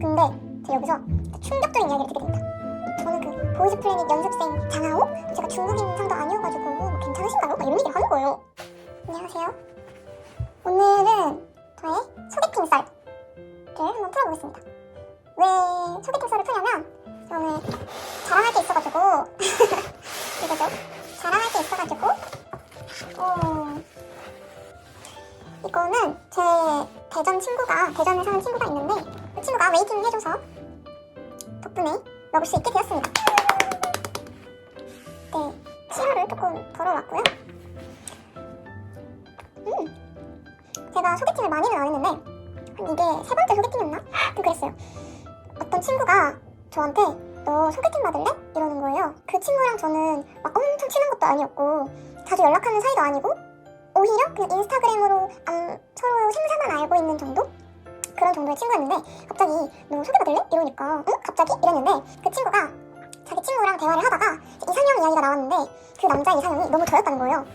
근데 제가 여기서 충격적인 이야기를 듣게 됩니다. 저는 그 보이즈 플래닛 연습생 장하오? 제가 중국인 상도 아니어가지고 뭐 괜찮으신가요? 막 이런 얘기를 하는 거예요. 안녕하세요. 오늘은 저의 소개팅 썰을 한번 풀어보겠습니다. 왜 소개팅 썰을 풀냐면 저는 자랑할 게 있어가지고 이거죠? 자랑할 게 있어가지고 어, 이거는 제 대전 친구가 대전에 사는 친구가 있는데 그 친구가 웨이팅 해줘서 덕분에 먹을 수 있게 되었습니다. 네, 치아를 조금 덜어왔고요. 음, 제가 소개팅을 많이는 안 했는데 한 이게 세 번째 소개팅이었나? 좀 그랬어요. 어떤 친구가 저한테 너 소개팅 받을래? 이러는 거예요. 그 친구랑 저는 막 엄청 친한 것도 아니었고 자주 연락하는 사이도 아니고 오히려 그냥 인스타그램으로 음, 서로 생사만 알고 있는 정도? 그런 정도의 친구였는데 갑자기 너 소개받을래? 이러니까 응? 갑자기? 이랬는데 그 친구가 자기 친구랑 대화를 하다가 이상형 이야기가 나왔는데 그 남자 이상형이 너무 저였다는 거예요.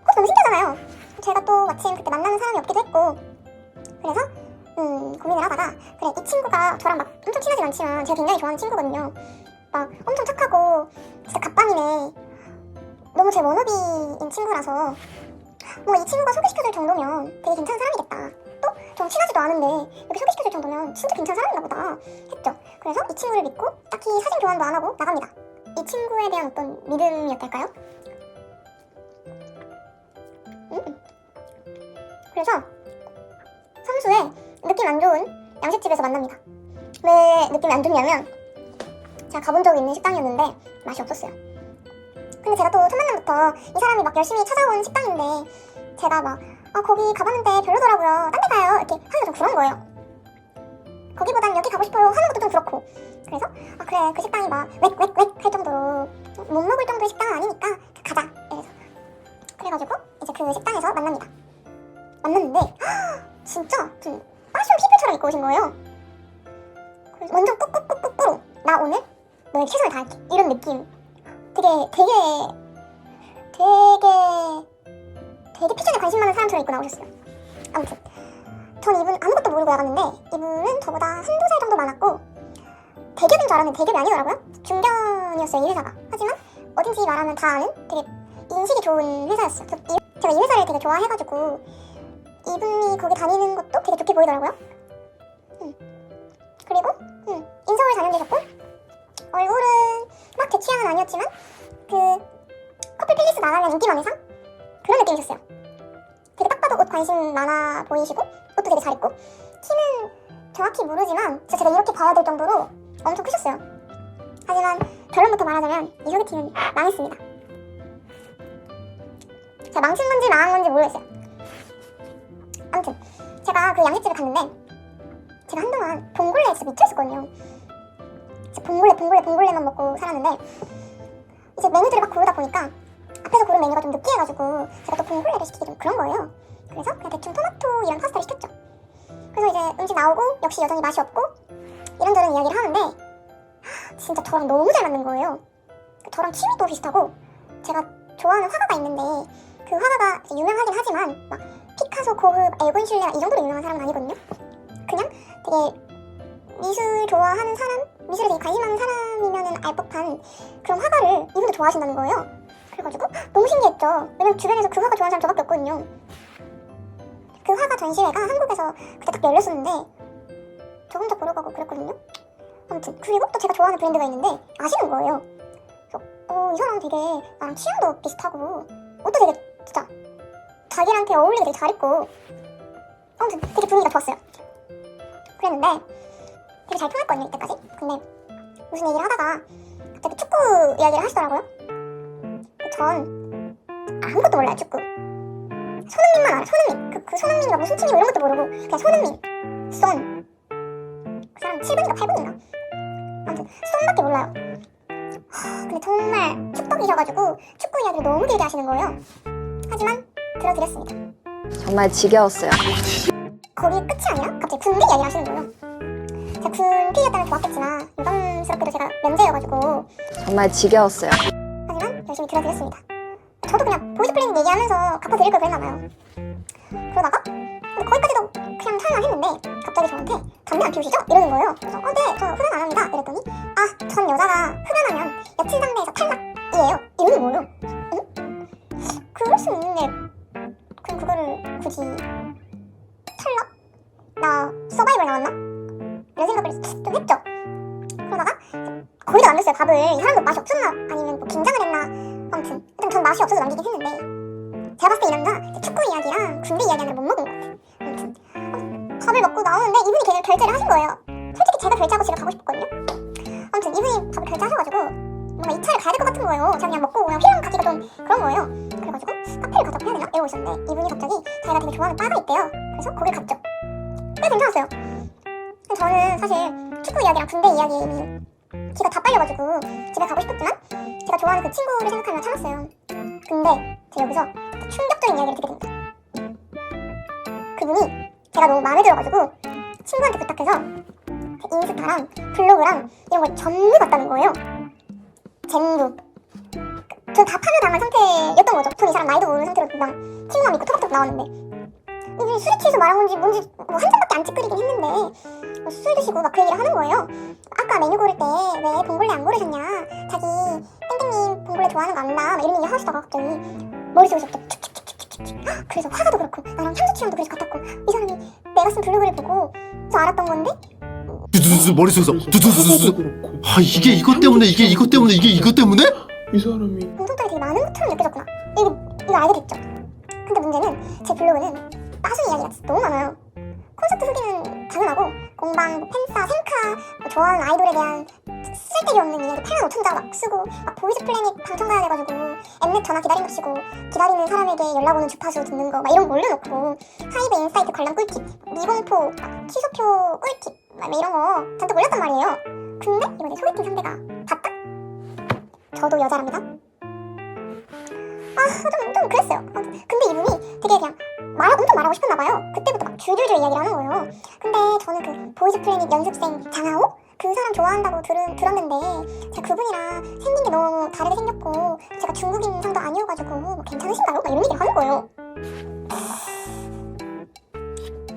그거 너무 신기하잖아요. 제가 또 마침 그때 만나는 사람이 없기도 했고 그래서 음, 고민을 하다가 그래 이 친구가 저랑 막 엄청 친하진 않지만 제가 굉장히 좋아하는 친구거든요. 막 엄청 착하고 진짜 갑반이네. 너무 제 워너비인 친구라서 뭐 이 친구가 소개시켜줄 정도면 되게 괜찮은 사람이겠다. 또 좀 친하지도 않은데 이렇게 소개시켜줄 정도면 진짜 괜찮은 사람인가 보다 했죠. 그래서 이 친구를 믿고 딱히 사진 교환도 안 하고 나갑니다. 이 친구에 대한 어떤 믿음이었달까요? 음. 그래서 성수에 느낌 안 좋은 양식집에서 만납니다. 왜 느낌이 안 좋냐면 제가 가본 적이 있는 식당이었는데 맛이 없었어요. 근데 제가 또 첫 만남부터 이 사람이 막 열심히 찾아온 식당인데 제가 막 아, 거기 가봤는데 별로더라고요. 딴 데 가요. 이렇게 하기가 좀 그런 거예요. 거기보단 여기 가고 싶어요 하는 것도 좀 그렇고 그래서 아 그래 그 식당이 막 웩웩웩 할 정도로 못 먹을 정도의 식당은 아니니까 가자 이래서 그래가지고 이제 그 식당에서 만납니다. 만났는데 진짜 좀 빠션 피플처럼 입고 오신 거예요. 그래서 완전 꾹꾹꾹꾹꾹 나 오늘 너의 최선을 다할게 이런 느낌. 되게 되게 되게 되게 패션에 관심 많은 사람처럼 입고 나오셨어요. 아무튼 전 이분 아무것도 모르고 나갔는데 이분은 저보다 한두 살 정도 많았고 대기업인 줄 알았는데 대기업이 아니더라고요. 중견이었어요 이 회사가. 하지만 어딘지 말하면 다 아는 되게 인식이 좋은 회사였어요. 제가 이 회사를 되게 좋아해가지고 이분이 거기 다니는 것도 되게 좋게 보이더라고요. 음. 그리고 음, 인서울 4년 되셨고 얼굴은 막 제 취향은 아니었지만 그 커플 필리스 나가면 인기망의상 그런 느낌이셨어요. 관심 많아 보이시고 옷도 되게 잘 입고 키는 정확히 모르지만 진짜 제가 이렇게 봐야 될 정도로 엄청 크셨어요. 하지만 결론부터 말하자면 이 소개팅은 망했습니다. 제가 망친 건지 망한 건지 모르겠어요. 아무튼 제가 그 양식집에 갔는데 제가 한동안 봉골레에 진짜 미쳐 있었거든요. 진짜 봉골레 봉골레 봉골레만 먹고 살았는데 이제 메뉴들을 막 고르다 보니까 앞에서 고른 메뉴가 좀 느끼해가지고 제가 또 봉골레를 시키기 좀 그런 거예요. 그래서 그냥 대충 토마토 이랑 파스타를 시켰죠. 그래서 이제 음식 나오고 역시 여전히 맛이 없고 이런저런 이야기를 하는데 진짜 저랑 너무 잘 맞는 거예요. 저랑 취미도 비슷하고 제가 좋아하는 화가가 있는데 그 화가가 유명하긴 하지만 막 피카소, 고흐, 엘곤 슐레 이 정도로 유명한 사람은 아니거든요. 그냥 되게 미술 좋아하는 사람, 미술에 되게 관심 많은 사람이면은 알 법한 그런 화가를 이분도 좋아하신다는 거예요. 그래가지고 너무 신기했죠. 왜냐면 주변에서 그 화가 좋아하는 사람 저밖에 없거든요. 그 화가 전시회가 한국에서 그때 딱 열렸었는데 저 혼자 보러 가고 그랬거든요. 아무튼 그리고 또 제가 좋아하는 브랜드가 있는데 아시는 거예요. 그래서 어, 이 사람 되게 나랑 취향도 비슷하고 옷도 되게 진짜 자기한테 어울리게 되게 잘 입고 아무튼 되게 분위기가 좋았어요. 그랬는데 되게 잘 통했거든요 이때까지. 근데 무슨 얘기를 하다가 갑자기 축구 이야기를 하시더라고요. 전 아무것도 몰라요 축구. 손흥민만 알아 손흥민. 그, 그 손흥민이가 무슨 팀이고 이런 것도 모르고 그냥 손흥민, 쏜. 그 사람 7번인가 8번인가? 아무튼 쏜밖에 몰라요. 하, 근데 정말 축덕이셔가지고 축구 이야기를 너무 길게 하시는 거예요. 하지만 들어드렸습니다. 정말 지겨웠어요. 거기 끝이 아니라 갑자기 군대 이야기를 하시는 거예요. 제가 군 피해였다면 좋았겠지만 유감스럽게도 제가 면제여가지고 정말 지겨웠어요. 하지만 열심히 들어드렸습니다. 저도 그냥 보이스 플래닝 얘기하면서 갚아드릴 걸 그랬나봐요. 그러다가 근데 거기까지도 그냥 살만 했는데 갑자기 저한테 담배 안 피우시죠? 이러는 거예요. 그래서 어, 네, 저 흡연 안 합니다. 이랬더니 아, 전 여자가 흡연하면 여친 상대에서 탈락이에요. 이러는 거예요. 응? 그럴 수 있는데 그럼 그거를 굳이 탈락? 나 서바이벌 나왔나? 이런 생각을 좀 했죠. 그러다가 거의 다안 됐어요 밥을. 이 사람도 맛이 없었나? 아니면 뭐 긴장을 했나? 아무튼 일단 전 맛이 없어서 남기긴 했는데 제가 봤을 때 이 남자 축구 이야기랑 군대 이야기는 못 먹은 것 같아요. 아무튼 어, 밥을 먹고 나오는데 이분이 걔를 결제를 하신 거예요. 솔직히 제가 결제하고 집에 가고 싶었거든요. 아무튼 이분이 밥을 결제하셔가지고 뭔가 이 차를 가야 될 것 같은 거예요. 제가 그냥 먹고 그냥 휘랑 가기가 좀 그런 거예요. 그래가지고 카페를 가자고 해야 되나? 이러고 있었는데 이분이 갑자기 자기가 되게 좋아하는 바가 있대요. 그래서 거길 갔죠. 꽤 괜찮았어요 저는 사실 축구 이야기랑 군대 이야기 기가 다 빨려가지고 집에 가고 싶었지만 제가 좋아하는 그 친구를 생각하며 참았어요. 근데 제가 여기서 충격적인 이야기를 듣게 됩니다. 그분이 제가 너무 마음에 들어가지고 친구한테 부탁해서 제 인스타랑 블로그랑 이런 걸 전부 봤다는 거예요. 전부. 전다 파묘당한 상태였던 거죠. 전 이 사람 나이도 모르는 상태로 그냥 친구만 믿고 톡톡 나왔는데 이분이 술이 취해서 말한 건지 뭔지 뭐 한 잔밖에 안 찌끄리긴 했는데 뭐 술 드시고 막 그 얘기를 하는 거예요. 아까 메뉴 고를 때 왜 봉골레 안 고르셨냐? 자기 땡땡님 봉골레 좋아하는 거 안다. 막 이런 얘기 하시다가 갑자기 머릿속에서부터 칙칙칙칙칙칙 헉, 그래서 화가도 그렇고 나랑 향수 취향도 그래서 같았고 이 사람이 내가 쓴 블로그를 보고 저 알았던 건데 두두두두 머릿속에서 두두두두두 그렇고 아 이게 이것 때문에 이게 이것 때문에 이게 이것 때문에 이 사람이 공통점이 되게 많은 것처럼 느껴졌구나. 이거 이거 알게 됐죠. 근데 문제는 제 블로그는 빠순 이야기가 진짜 너무 많아요. 콘서트 후기는 당연하고 공방, 뭐 팬싸, 생카, 뭐 좋아하는 아이돌에 대한 쓸데기 없는 이야기 8만 5천 자막 쓰고 막 보이즈 플래닛 방청 가야 돼가지고 엠넷 전화 기다린 거 치고 기다리는 사람에게 연락 오는 주파수 듣는 거 막 이런 거 올려놓고 하이브 인사이트 관람 꿀팁, 미공포, 막 취소표 꿀팁 막 이런 거 잔뜩 올렸단 말이에요. 근데 내 소개팅 상대가 봤다? 저도 여자랍니다. 아, 좀, 좀 그랬어요. 아무튼 근데 이분이 되게 그냥 말, 엄청 말하고 싶었나 봐요. 그때부터 막 줄줄줄 이야기를 하는 거예요. 근데 저는 그 보이즈 플래닛 연습생 장하오? 그 사람 좋아한다고 들은, 들었는데 제가 그분이랑 생긴 게 너무 다르게 생겼고 제가 중국인 상도 아니어가지고 뭐 괜찮으신가요? 막 이런 얘기를 하는 거예요.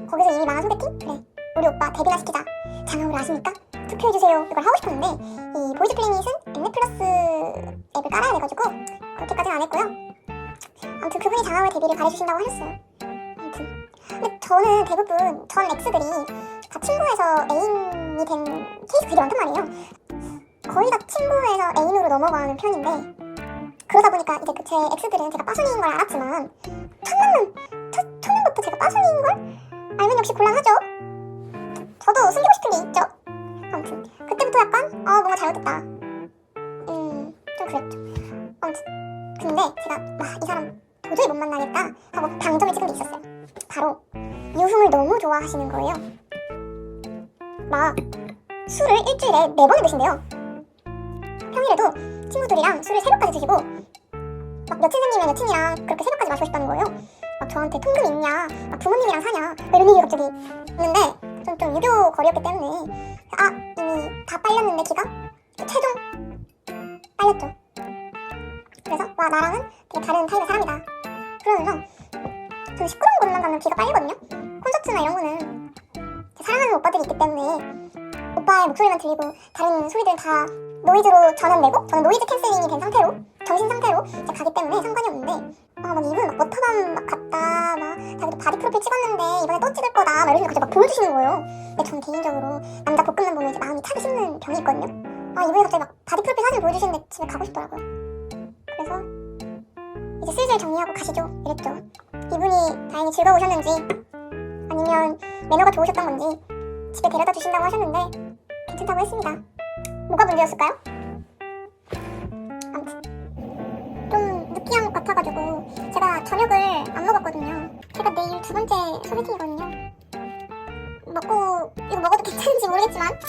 거기서 이미 망한 소개팅? 그래. 우리 오빠 데뷔나 시키자. 장하오를 아십니까? 투표해주세요. 이걸 하고 싶었는데 이 보이즈 플래닛은 엠넷 플러스 앱을 깔아야 돼가지고 그렇게까지는 안 했고요. 아무튼 그분이 장하오의 데뷔를 바래주신다고 하셨어요. 아무튼 근데 저는 대부분 전 엑스들이 다 친구에서 애인이 된 케이스가 되게 많단 말이에요. 거의 다 친구에서 애인으로 넘어가는 편인데 그러다 보니까 이제 그 제 엑스들은 제가 빠순이인 걸 알았지만 첫 만남 첫 첫날부터 제가 빠순이인 걸 알면 역시 곤란하죠. 저도 숨기고 싶은 게 있죠. 아무튼 그때부터 약간 아 뭔가 잘못됐다. 음좀 그랬죠. 아무튼 근데 제가 와 이 사람 도저히 못 만나겠다 하고 방점을 찍은 게 있었어요. 바로 유흥을 너무 좋아하시는 거예요. 막 술을 일주일에 네 번을 드신대요. 평일에도 친구들이랑 술을 새벽까지 드시고 막 여친 생기면 여친이랑 그렇게 새벽까지 마시고 싶다는 거예요. 막 저한테 통금 있냐, 막 부모님이랑 사냐, 막 이런 얘기 갑자기 있는데 좀, 좀 유교 거리였기 때문에 아 이미 다 빨렸는데 기가 최종 빨렸죠. 그래서 와 나랑은 되게 다른 타입의 사람이다. 그러면서 저는 시끄러운 곳만 가면 귀가 빨리거든요. 콘서트나 이런 거는 제 사랑하는 오빠들이 있기 때문에 오빠의 목소리만 들리고 다른 소리들은 다 노이즈로 전환되고 저는 노이즈 캔슬링이 된 상태로 정신 상태로 이제 가기 때문에 상관이 없는데 아막 이분 막 워터밤 막 갔다 막 자기도 바디 프로필 찍었는데 이번에 또 찍을 거다 막 이러시면 갑자기 막 보여주시는 거예요. 근데 전 개인적으로 남자 볶음면 보면 이제 마음이 차게 식는 병이 있거든요. 아 이분이 갑자기 막 바디 프로필 사진 보여주시는데 집에 가고 싶더라고요. 그래서 이제 슬슬 정리하고 가시죠 이랬죠. 이분이 다행히 즐거우셨는지 아니면 매너가 좋으셨던 건지 집에 데려다 주신다고 하셨는데 괜찮다고 했습니다. 뭐가 문제였을까요? 아무튼 좀 느끼한 것 같아가지고 제가 저녁을 안 먹었거든요. 제가 내일 두 번째 소개팅이거든요. 먹고 이거 먹어도 괜찮은지 모르겠지만